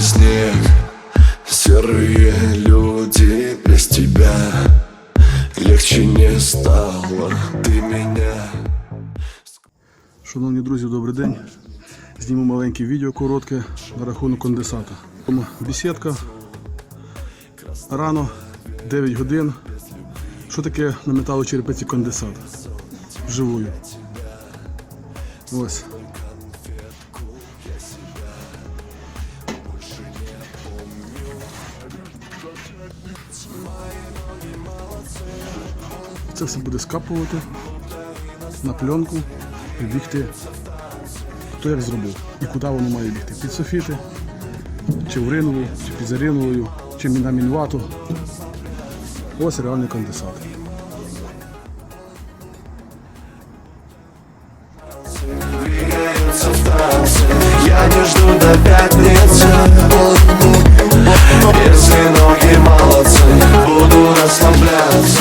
снег Серые люди без тебя Легче не стало, ты меня Шановні друзі, добрий день. Зніму маленьке відео коротке на рахунок конденсата. Бесідка. Рано, 9 годин. Що таке на металочерепиці конденсат? Вживую. Ось. Це все буде скапувати на пленку і бігти. Хто як зробив і куди воно має бігти? Під софіти, чи в ринову, чи під зариновою, чи на мінвату. Ось реальний конденсат. двигаются в танце Я не жду до пятницы Если ноги молодцы Буду расслабляться